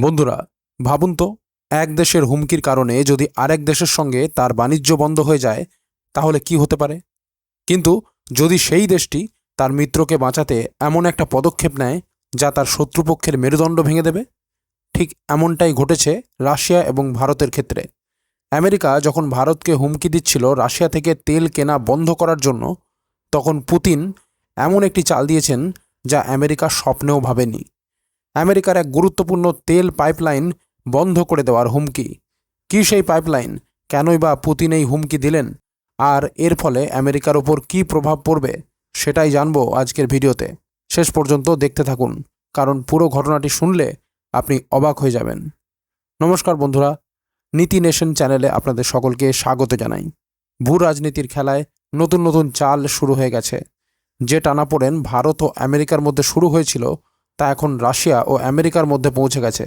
বন্ধুরা, ভাবুন তো, এক দেশের হুমকির কারণে যদি আরেক দেশের সঙ্গে তার বাণিজ্য বন্ধ হয়ে যায়, তাহলে কি হতে পারে? কিন্তু যদি সেই দেশটি তার মিত্রকে বাঁচাতে এমন একটা পদক্ষেপ নেয়, যা তার শত্রুপক্ষের মেরুদণ্ড ভেঙে দেবে? ঠিক এমনটাই ঘটেছে রাশিয়া এবং ভারতের ক্ষেত্রে। আমেরিকা যখন ভারতকে হুমকি দিচ্ছিল রাশিয়া থেকে তেল কেনা বন্ধ করার জন্য, তখন পুতিন এমন একটি চাল দিয়েছেন, যা আমেরিকা স্বপ্নেও ভাবেনি। আমেরিকার এক গুরুত্বপূর্ণ তেল পাইপলাইন বন্ধ করে দেওয়ার হুমকি। কি সেই পাইপলাইন? কেনই বা পুতিন এই হুমকি দিলেন? আর এর ফলে আমেরিকার ওপর কী প্রভাব পড়বে, সেটাই জানব আজকের ভিডিওতে। শেষ পর্যন্ত দেখতে থাকুন, কারণ পুরো ঘটনাটি শুনলে আপনি অবাক হয়ে যাবেন। নমস্কার বন্ধুরা, নীতি নেশন চ্যানেলে আপনাদের সকলকে স্বাগত জানাই। ভূ রাজনীতির খেলায় নতুন নতুন চাল শুরু হয়ে গেছে। যে টানাপোড়েন ভারত ও আমেরিকার মধ্যে শুরু হয়েছিল তা এখন রাশিয়া ও আমেরিকার মধ্যে পৌঁছে গেছে।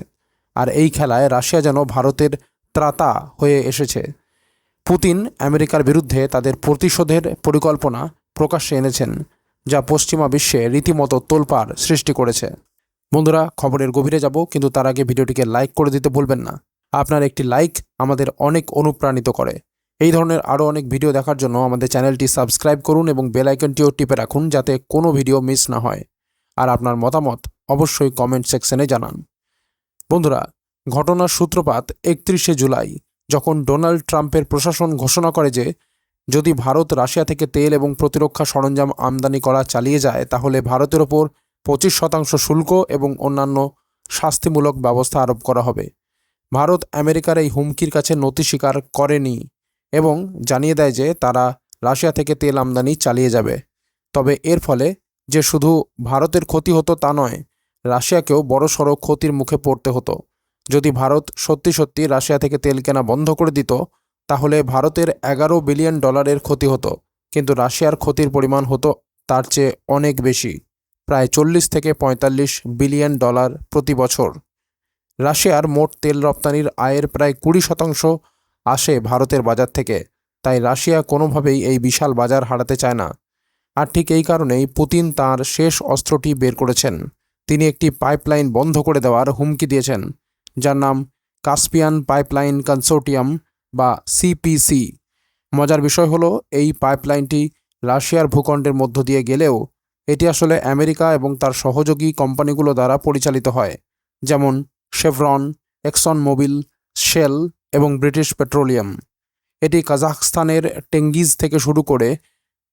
আর এই খেলায় রাশিয়া যেন ভারতের ত্রাতা হয়ে এসেছে। পুতিন আমেরিকার বিরুদ্ধে তাদের প্রতিশোধের পরিকল্পনা প্রকাশ্যে এনেছেন, যা পশ্চিমা বিশ্বে রীতিমতো তোলপাড় সৃষ্টি করেছে। বন্ধুরা, খবরের গভীরে যাব, কিন্তু তার আগে ভিডিওটিকে লাইক করে দিতে ভুলবেন না। আপনার একটি লাইক আমাদের অনেক অনুপ্রাণিত করে। এই ধরনের আরও অনেক ভিডিও দেখার জন্য আমাদের চ্যানেলটি সাবস্ক্রাইব করুন এবং বেল আইকনটিও টিপে রাখুন, যাতে কোনো ভিডিও মিস না হয়। আর আপনার মতামত অবশ্যই কমেন্ট সেকশনে জানান। বন্ধুরা, ঘটনার সূত্রপাত একত্রিশে জুলাই, যখন ডোনাল্ড ট্রাম্পের প্রশাসন ঘোষণা করে যে, যদি ভারত রাশিয়া থেকে তেল এবং প্রতিরক্ষা সরঞ্জাম আমদানি করা চালিয়ে যায়, তাহলে ভারতের ওপর পঁচিশ শতাংশ শুল্ক এবং অন্যান্য শাস্তিমূলক ব্যবস্থা আরোপ করা হবে। ভারত আমেরিকার এই হুমকির কাছে নথি স্বীকার করেনি এবং জানিয়ে দেয় যে, তারা রাশিয়া থেকে তেল আমদানি চালিয়ে যাবে। তবে এর ফলে যে শুধু ভারতের ক্ষতি হতো তা নয় রাশিয়াকেও বড়সড় ক্ষতির মুখে পড়তে হতো। যদি ভারত সত্যি সত্যি রাশিয়া থেকে তেল কেনা বন্ধ করে দিত, তাহলে ভারতের এগারো বিলিয়ন ডলারের ক্ষতি হতো। কিন্তু রাশিয়ার ক্ষতির পরিমাণ হতো তার চেয়ে অনেক বেশি, প্রায় চল্লিশ থেকে পঁয়তাল্লিশ বিলিয়ন ডলার প্রতি বছর। রাশিয়ার মোট তেল রপ্তানির আয়ের প্রায় কুড়ি শতাংশ আসে ভারতের বাজার থেকে, তাই রাশিয়া কোনোভাবেই এই বিশাল বাজার হারাতে চায় না। আর ঠিক এই কারণেই পুতিন তার শেষ অস্ত্রটি বের করেছেন। তিনি একটি পাইপলাইন বন্ধ করে দেওয়ার হুমকি দিয়েছেন, যার নাম কাস্পিয়ান পাইপলাইন কনসোর্টিয়াম বা সিপিসি। মজার বিষয় হলো, এই পাইপলাইনটি রাশিয়ার ভূখণ্ডের মধ্য দিয়ে গেলেও এটি আসলে আমেরিকা এবং তার সহযোগী কোম্পানিগুলো দ্বারা পরিচালিত হয়, যেমন শেভরন এক্সন মোবিল শেল এবং ব্রিটিশ পেট্রোলিয়াম। এটি কাজাখস্তানের টেঙ্গিজ থেকে শুরু করে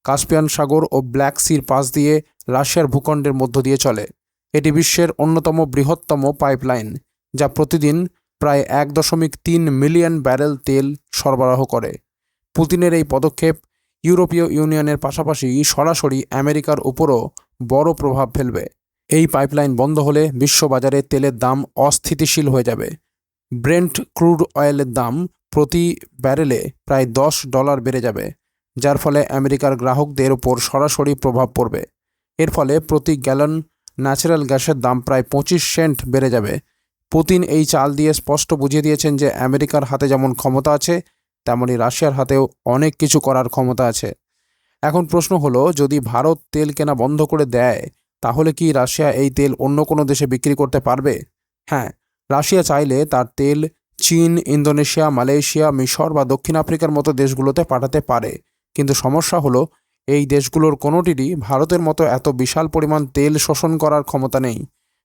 কাস্পিয়ান সাগর ও ব্ল্যাক সির পাশ দিয়ে রাশিয়ার ভূখণ্ডের মধ্য দিয়ে চলে। এটি বিশ্বের অন্যতম বৃহত্তম পাইপলাইন, যা প্রতিদিন প্রায় এক দশমিক তিন মিলিয়ন ব্যারেল তেল সরবরাহ করে। পুতিনের এই পদক্ষেপ ইউরোপীয় ইউনিয়নের পাশাপাশি সরাসরি আমেরিকার উপরও বড় প্রভাব ফেলবে। এই পাইপলাইন বন্ধ হলে বিশ্ববাজারে তেলের দাম অস্থিতিশীল হয়ে যাবে। ব্রেন্ট ক্রুড অয়েলের দাম প্রতি ব্যারেলে প্রায় দশ ডলার বেড়ে যাবে, যার ফলে আমেরিকার গ্রাহকদের ওপর সরাসরি প্রভাব পড়বে। এর ফলে প্রতি গ্যালন ন্যাচারাল গ্যাসের দাম প্রায় পঁচিশ সেন্ট বেড়ে যাবে। পুতিন এই চাল দিয়ে স্পষ্ট বুঝিয়ে দিয়েছেন যে আমেরিকার হাতে যেমন ক্ষমতা আছে তেমনই রাশিয়ার হাতেও অনেক কিছু করার ক্ষমতা আছে। এখন প্রশ্ন হলো, যদি ভারত তেল কেনা বন্ধ করে দেয়, তাহলে কি রাশিয়া এই তেল অন্য কোনো দেশে বিক্রি করতে পারবে? হ্যাঁ রাশিয়া চাইলে তার তেল চীন, ইন্দোনেশিয়া, মালয়েশিয়া, মিশর বা দক্ষিণ আফ্রিকার মতো দেশগুলোতে পাঠাতে পারে। কিন্তু সমস্যা হলো এই দেশগুলোর কোনোটিরই ভারতের মতো এত বিশাল পরিমাণ তেল শোষণ করার ক্ষমতা নেই।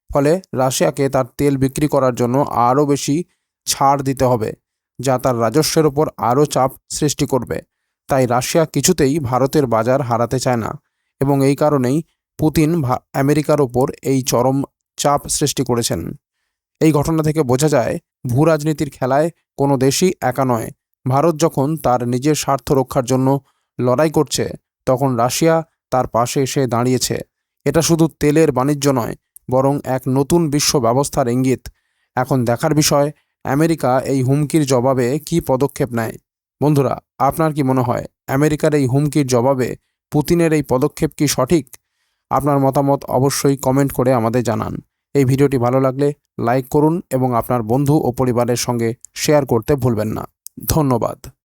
ফলে রাশিয়াকে তার তেল বিক্রি করার জন্য আরও বেশি ছাড় দিতে হবে, যা তার রাজস্বের ওপর আরও চাপ সৃষ্টি করবে। তাই রাশিয়া কিছুতেই ভারতের বাজার হারাতে চায় না এবং এই কারণেই পুতিন আমেরিকার ওপর এই চরম চাপ সৃষ্টি করেছেন। এই ঘটনা থেকে বোঝা যায়, ভূ রাজনীতির খেলায় কোনো দেশই একা নয়। ভারত যখন তার নিজের স্বার্থ রক্ষার জন্য লড়াই করছে তখন রাশিয়া তার পাশে এসে দাঁড়িয়েছে। এটা শুধু তেলের বাণিজ্য নয়, বরং এক নতুন বিশ্ব ব্যবস্থার ইঙ্গিত। এখন দেখার বিষয়, আমেরিকা এই হুমকির জবাবে কী পদক্ষেপ নেয়? বন্ধুরা, আপনার কি মনে হয়, আমেরিকার এই হুমকির জবাবে পুতিনের এই পদক্ষেপ কি সঠিক? আপনার মতামত অবশ্যই কমেন্ট করে আমাদের জানান। এই ভিডিওটি ভালো লাগলে লাইক করুন এবং আপনার বন্ধু ও পরিবারের সঙ্গে শেয়ার করতে ভুলবেন না। ধন্যবাদ।